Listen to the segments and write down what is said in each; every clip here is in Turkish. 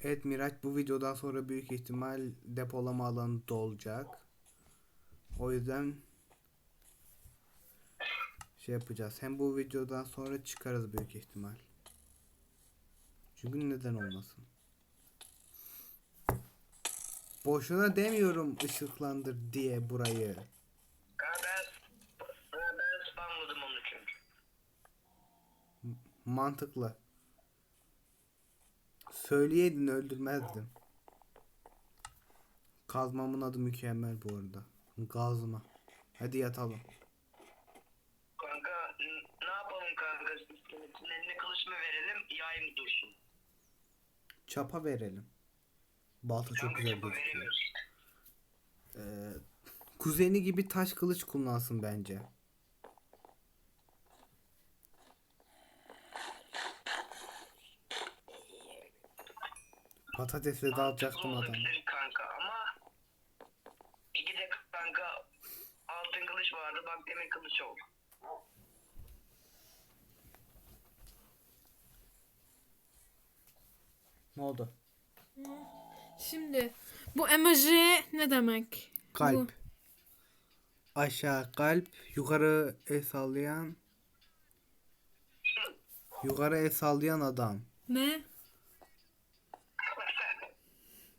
Evet Miraç bu videodan sonra büyük ihtimal depolama alanı dolacak. O yüzden şey yapacağız. Hem bu videodan sonra çıkarız büyük ihtimal. Çünkü neden olmasın. Boşuna demiyorum ışıklandır diye burayı. Mantıklı. Söyleyeydin öldürmezdim. Kazmamın adı mükemmel bu arada. Gazma. Hadi yatalım. Kanka n- ne yapalım kanka? İskeletin eline kılıç mı verelim, yay mı dursun? Çapa verelim. Balta çok Kanka güzel çapa gözüküyor. veremiyoruz. Ee, kuzeni gibi taş kılıç kullansın bence. Patatesle dağıtacaktım adamı. Olabilir kanka ama iki de kanka altın kılıç vardı bak demir kılıç oldu. Ne oldu? Şimdi bu emoji ne demek? Kalp. Bu. Aşağı kalp, yukarı el sallayan yukarı el sallayan adam. Ne?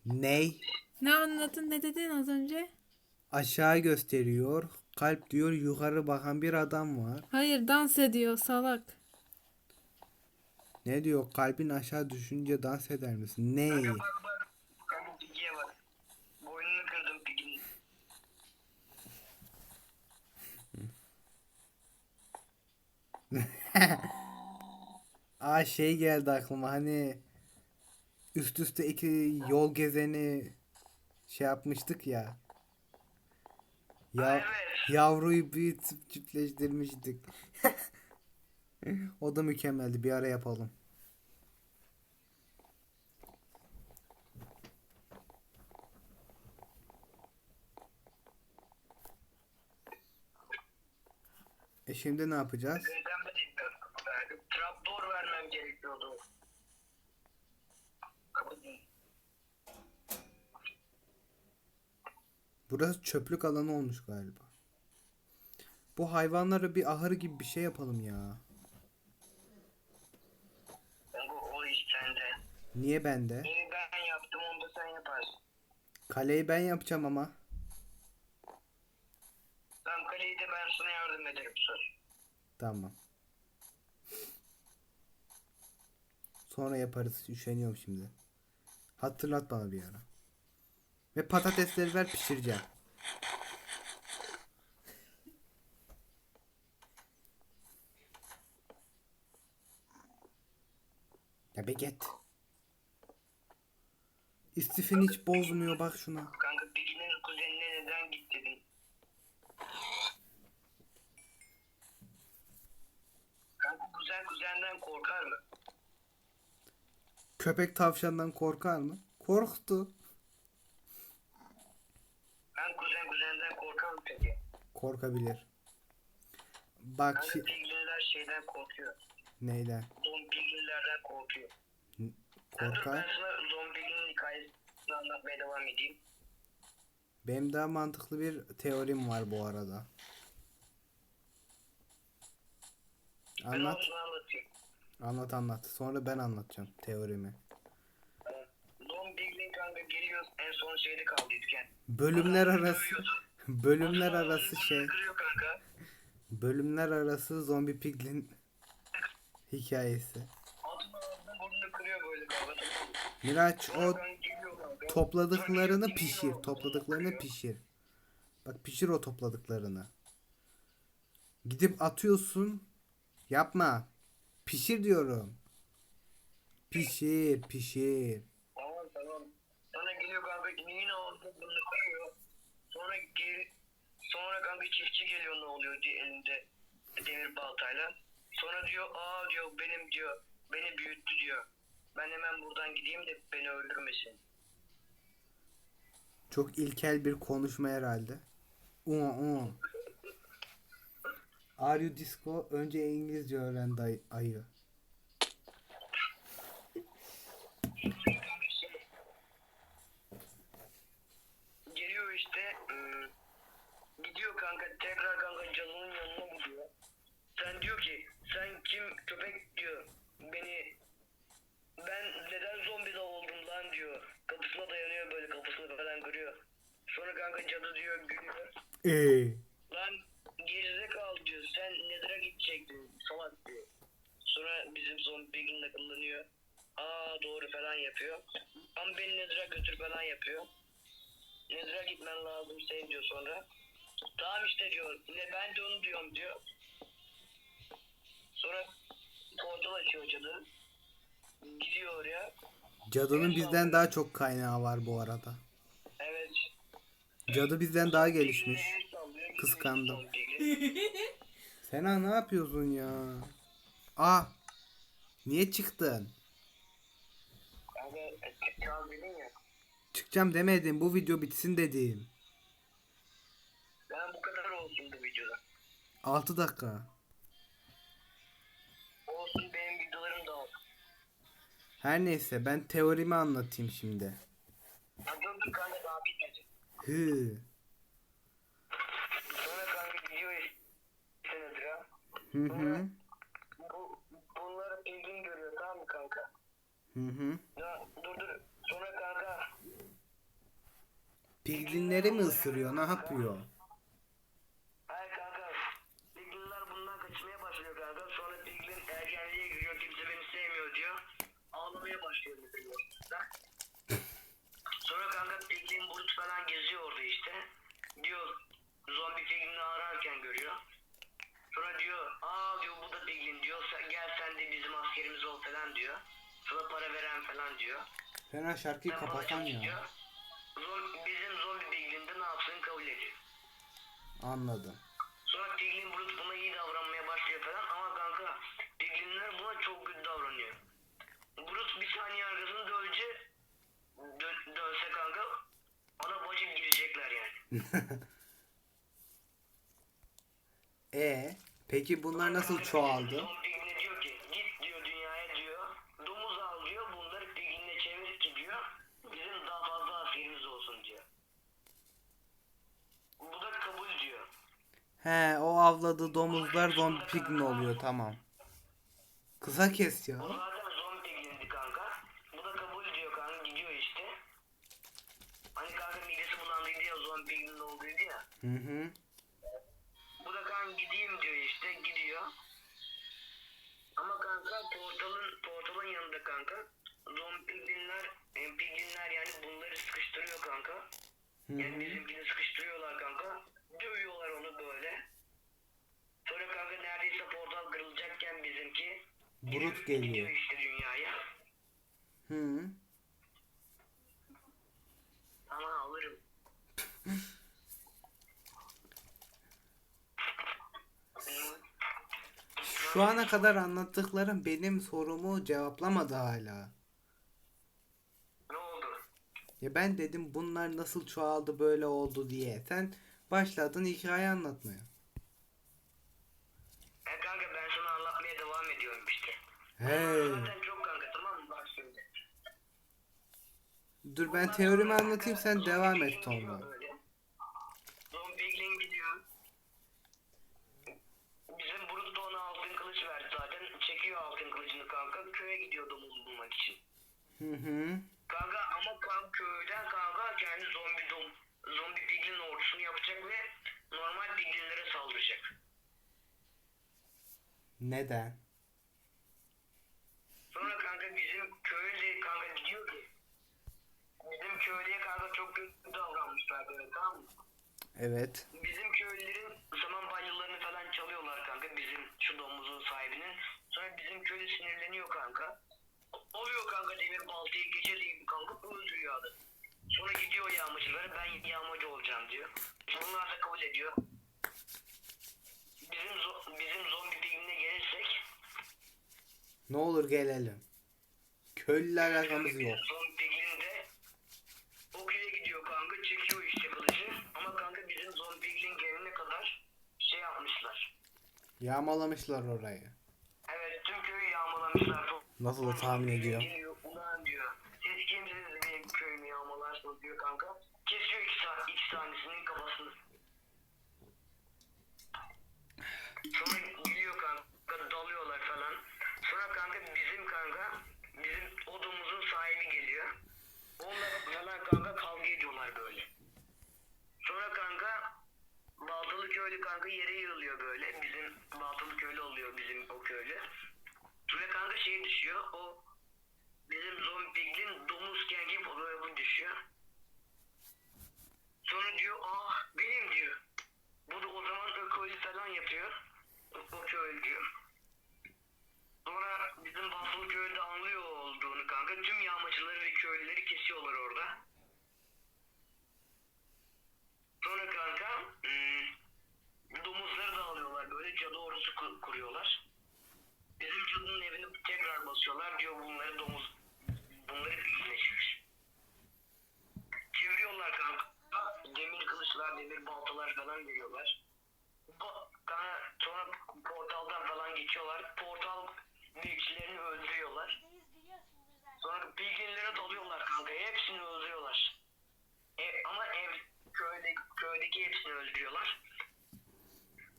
Ney? Ne anladın? Ne dedin az önce? Aşağı gösteriyor. Kalp diyor yukarı bakan bir adam var. Hayır dans ediyor salak. Ne diyor? Kalbin aşağı düşünce dans eder misin? Ney? Bak bak kanka pigiye bak. Boynunu kırdım piginin. Aa şey geldi aklıma hani üst üste iki yol gezeni şey yapmıştık ya. Ya Evet. yavruyu büyütüp çiftleştirmiştik. o da mükemmeldi. Bir ara yapalım. E şimdi ne yapacağız? Trapdoor vermem gerekiyordu. Değil. Burası çöplük alanı olmuş galiba. Bu hayvanlara bir ahır gibi bir şey yapalım ya. Kanka o iş sende. Niye bende? Evi ben yaptım onu da sen yaparsın. Kaleyi ben yapacağım ama. Tamam kaleyi de ben sana yardım ederim söz. Tamam. Sonra yaparız. Üşeniyorum şimdi. Hatırlat bana bir ara. Ve patatesleri ver pişireceğim. Ya be git. Hiç bozmuyor bak şuna. Kanka Piggy'nin kuzenine neden git dedin? Kanka kuzen kuzenden korkar mı? Köpek tavşandan korkar mı? Korktu. Ben kuzen kuzenden korkar mı peki? Korkabilir. Bak Kanka şi... Piggy'ler şeyden korkuyor. Neyden? Zombilerden korkuyor. Ya dur Korkar. ben sana zombinin hikayesini anlatmaya devam edeyim. Benim daha mantıklı bir teorim var bu arada. Ben Anlat. onu sana. Anlat anlat. Sonra ben anlatacağım teorimi. Zombinin kanka geliyor en son şeyde kaldıyken. Bölümler arası bölümler arası şey. Bölümler arası zombi piglin hikayesi. Miraç o topladıklarını pişir. Topladıklarını pişir. Bak pişir o topladıklarını. Gidip atıyorsun. Yapma. Pişir diyorum. Pişir, pişir. Tamam tamam. Sonra geliyor kanka yine ağzını burnunu kırıyor. Sonra geri sonra kanka çiftçi geliyor ne oluyor diye elinde demir baltayla. Sonra diyor aa diyor benim diyor beni büyüttü diyor. Ben hemen buradan gideyim de beni öldürmesin. Çok ilkel bir konuşma herhalde. Ua, ua. Are you disco? Önce İngilizce öğrendi ay ayı. Geliyor işte. E, gidiyor kanka. Tekrar kanka canının yanına gidiyor. Sen diyor ki sen kim köpek diyor. Beni ben neden zombi de oldum lan diyor. Kapısına dayanıyor böyle kafasını falan kırıyor. Sonra kanka cadı diyor gülüyor. Eee. Lan gerizekalı diyor. Sen Nether'a gidecektin. Salak diyor. Sonra bizim son bir gün akıllanıyor. Aa doğru falan yapıyor. Ama beni Nether'a götür falan yapıyor. Nether'a gitmen lazım senin diyor sonra. Tamam işte diyor. Ne ben de onu diyorum diyor. Sonra portal açıyor cadı. Gidiyor oraya. cadının bizden daha çok kaynağı var bu arada. Evet. Cadı bizden daha gelişmiş. Kıskandım. Sena ne yapıyorsun ya? Aa, niye çıktın? Kanka çıkacağız dedin ya. Çıkacağım demedim. Bu video bitsin dedim. Ben bu kadar olsun bu videoda. 6 dakika. Olsun benim videolarım da olsun. Her neyse ben teorimi anlatayım şimdi. Ha, Dur dur kanka daha bitmedi. Hı. Sonra kanka gidiyor işte Nether'a. Hı hı. Bu, bunları Piglin görüyor tamam mı kanka? Hı hı. Ya, dur dur. Sonra kanka Piglinleri mi ısırıyor? Ne yapıyor? Hayır kanka. Piglinler bundan kaçmaya başlıyor kanka. Sonra Piglin ergenliğe giriyor. Kimse beni sevmiyor diyor. Ağlamaya başlıyor mesela. Sonra kanka Piglin bulut falan geziyor orada işte. Diyor zombi Piglin'i ararken görüyor. Sonra diyor aa diyor bu da Piglin diyor. Sen, gel sen de bizim askerimiz ol falan diyor. Sana para veren falan diyor. Fena şarkıyı kapatan çalış diyor. ya. Zom- bizim zombi Piglin de ne yapsın kabul ediyor. Anladım. Sonra Piglin Brut buna iyi davranmaya başlıyor falan ama kanka Piglinler buna çok kötü davranıyor. Brut bir saniye arkasını dönce dö- dönse kanka ana bacım girecekler yani. E peki bunlar nasıl çoğaldı? Son Piglin'e diyor ki git diyor dünyaya diyor domuz al diyor bunları Piglin'e çevir ki diyor bizim daha fazla askerimiz olsun diyor. Bu da kabul diyor. He o avladığı domuzlar zombi piglin oluyor tamam. Kısa kes ya. O zaten zombi piglindi kanka. Bu da kabul ediyor kanka gidiyor işte. Hani kanka midesi bulandıydı ya zombi piglin olduydu ya. Hı hı. Kanka gideyim diyor işte gidiyor. Ama kanka portalın portalın yanında kanka zombi piglinler e, piglinler yani bunları sıkıştırıyor kanka. Yani bizimkini sıkıştırıyorlar kanka. Dövüyorlar onu böyle. Sonra kanka neredeyse portal kırılacakken bizimki Brut gidiyor geliyor. işte dünyaya. Hı. Ama alırım. Şu ana kadar anlattıklarım benim sorumu cevaplamadı hala. Ne oldu? Ya ben dedim bunlar nasıl çoğaldı böyle oldu diye. Sen başladın hikaye anlatmaya. E kanka ben sana anlatmaya devam ediyorum işte. He. Zaten çok kanka tamam mı? Bak şimdi. Dur ben teorimi anlatayım sen devam et sonra. Don Piglin gidiyor. Bizim Brut da ona altın kılıç verdi zaten. Çekiyor altın kılıcını kanka. Köye gidiyor domuz bulmak için. Hı hı. Kanka ama kanka köyden kanka kendi zombi dom zombi piglin ordusunu yapacak ve normal piglinlere saldıracak. Neden? Sonra kanka bizim köylü kanka diyor ki bizim köylüye kanka çok kötü davranmışlar böyle tamam mı? Evet. Bizim köylülerin saman balyalarını falan çalıyorlar kanka bizim şu domuzun sahibinin. Sonra bizim köylü sinirleniyor kanka. Oluyor kanka demir baltayı geceleyin kanka öldürüyor adam. Sonra gidiyor yağmacılara ben yağmacı olacağım diyor. Bunlar da kabul ediyor. Bizim, zo- bizim zombi pigline gelirsek Ne olur gelelim. Köylüyle alakamız yok. Son piglin de o köye gidiyor kanka çekiyor işte kılıcı. Ama kanka bizim zombi piglin gelene kadar şey yapmışlar. Yağmalamışlar orayı. Evet tüm köyü yağmalamışlar. Nasıl da tahmin ediyorum. Geliyor ulan diyor. Siz kimsiniz benim köyümü yağmalarsınız diyor kanka. Kesiyor iki, ta iki tanesinin kafasını. Sonra geliyor kanka dalıyorlar falan. Sonra kanka bizim kanka bizim odamızın sahibi geliyor. Onunla falan kanka kavga ediyorlar böyle. Sonra kanka köylü kanka yere yığılıyor böyle. Bizim Baltalı köylü oluyor bizim o köylü. Kanka şey düşüyor. O bizim zombi piglin domuzken gibi oluyor bu düşüyor. Sonra diyor ah benim diyor. Bu da o zaman köylü falan yapıyor. O, köylü diyor. Sonra bizim Baltalı köyde anlıyor olduğunu kanka. Tüm yağmacıları ve köylüleri kesiyorlar orada. Sonra kanka hmm, domuzları da alıyorlar böyle cadı ordusu ku- kuruyorlar. Bizim cadının evini basıyorlar diyor bunları domuz bunları birleşmiş. Çeviriyorlar kanka. Demir kılıçlar, demir baltalar falan geliyorlar. Bu- Kanka sonra portaldan falan geçiyorlar. Portal bekçilerini öldürüyorlar. Sonra bilginlere dalıyorlar kanka. Hepsini öldürüyorlar. E, ama ev köyde, köydeki hepsini öldürüyorlar.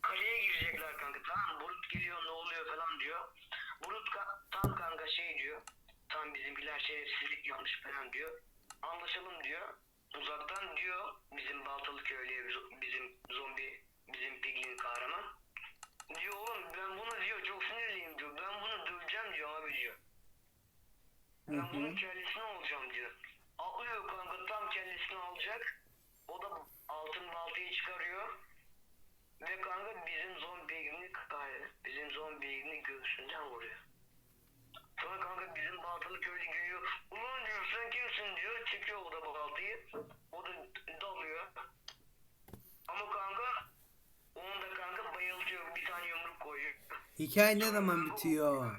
Kaleye girecekler kanka tamam? Burut geliyor ne oluyor falan diyor. Burut tam kanka şey diyor. Tam bizimkiler şerefsizlik yapmış falan diyor. Anlaşalım diyor. Uzaktan diyor bizim Baltalı köylüye biz- bizim zombi bizim piglin kahraman. Diyor oğlum ben bunu diyor çok sinirliyim diyor. Ben bunu döveceğim diyor abi diyor. Ben bunun kellesini alacağım diyor. Atlıyor kanka tam kellesini alacak. O da altın baltayı çıkarıyor. Ve kanka bizim zombi egini bizim zombi egini göğsünden vuruyor. Sonra kanka bizim baltalı köylü geliyor. Ulan diyor sen kimsin diyor. Çekiyor o da baltayı. O da dalıyor. Ama kanka onu da kanka bayıltıyor. Bir tane yumruk koyuyor. Hikaye ne zaman bitiyor?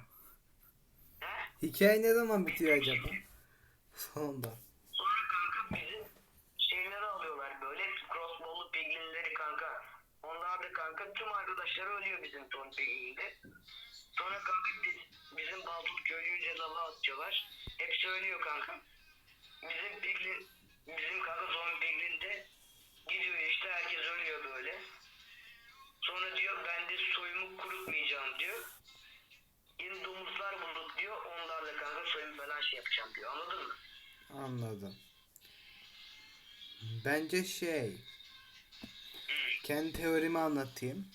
He? Hikaye ne zaman bitiyor acaba? Sonunda. Sonra kanka bizim şeyleri alıyorlar böyle crossbow'lu piglinleri kanka. Onlar da kanka tüm arkadaşları ölüyor bizim ton piglinde. Sonra kanka biz, bizim Baltut köylüyü cezalı atıyorlar. Hepsi ölüyor kanka. Bizim piglin, bizim kanka zombi piglinde gidiyor işte herkes ölüyor böyle. Sonra diyor ben de soyumu kurutmayacağım diyor. Yeni domuzlar bulduk diyor. Onlarla kanka soyum falan şey yapacağım diyor. Anladın mı? Anladım. Bence şey. Kendi teorimi anlatayım.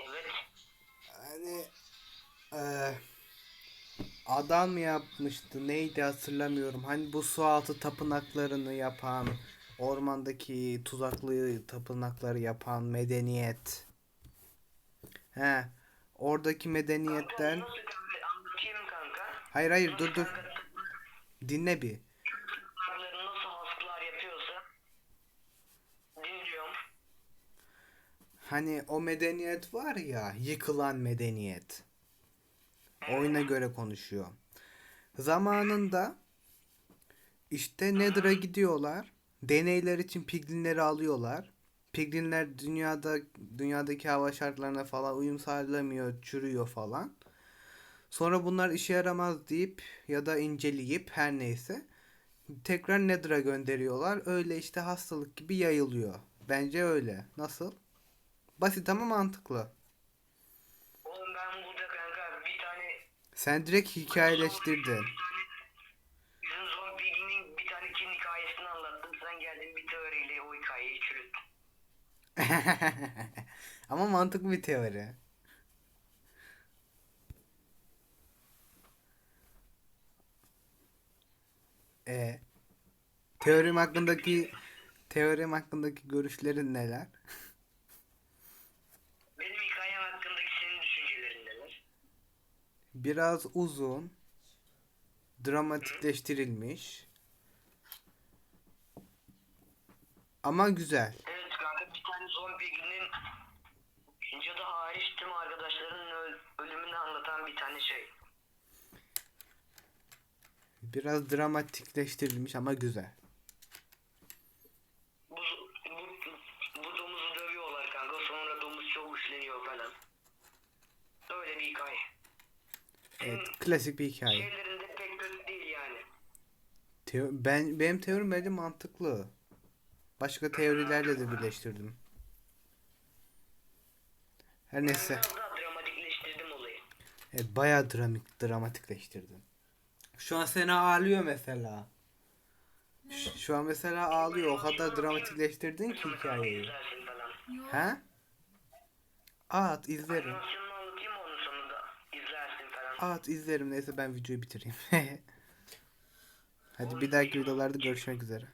Evet. Hani eee, adam yapmıştı neydi hatırlamıyorum. Hani bu sualtı tapınaklarını yapan, ormandaki tuzaklı tapınakları yapan medeniyet. He, oradaki medeniyetten. Hayır hayır dur dur. Dinle bir. Hani o medeniyet var ya, yıkılan medeniyet. Oyuna göre konuşuyor. Zamanında işte Nether'a gidiyorlar. Deneyler için piglinleri alıyorlar. Piglinler dünyada dünyadaki hava şartlarına falan uyum sağlamıyor, çürüyor falan. Sonra bunlar işe yaramaz deyip ya da inceleyip her neyse tekrar Nether'a gönderiyorlar. Öyle işte hastalık gibi yayılıyor. Bence öyle. Nasıl? Basit ama mantıklı. Oğlum ben burada kanka bir tane Sen direkt hikayeleştirdin. bir tane bizim zombinin bir tane kin hikayesini anlattım. Sen geldin bir teoriyle o hikayeyi çürüttün. ama mantıklı bir teori. E teorim hakkındaki teorim hakkındaki görüşlerin neler? Benim hikayem hakkındaki senin düşüncelerin neler? Biraz uzun, dramatikleştirilmiş. Ama güzel. Evet kanka bir tane zombinin cadı hariç tüm arkadaşlarının öl- ölümünü anlatan bir tane şey. Biraz dramatikleştirilmiş ama güzel. Bu, bu, bu domuzu dövüyorlar kanka sonra domuz çok güçleniyor falan. Öyle bir hikaye. Evet, klasik bir hikaye. Şeylerinde pek kötü değil yani. Teo- ben benim teorim bence mantıklı. Başka teorilerle de birleştirdim. Her neyse. Biraz daha dramatikleştirdim olayı. Evet, bayağı dramik, dramatikleştirdim. Şu an Sena ağlıyor mesela. Ş- Şu an mesela ağlıyor. O kadar dramatikleştirdin ki hikayeyi. İzlersin falan. Ha? At izlerim. Animasyonunu anlatayım mı onun sonunda? İzlersin falan. At izlerim. Neyse ben videoyu bitireyim. Hadi bir dahaki videolarda görüşmek üzere.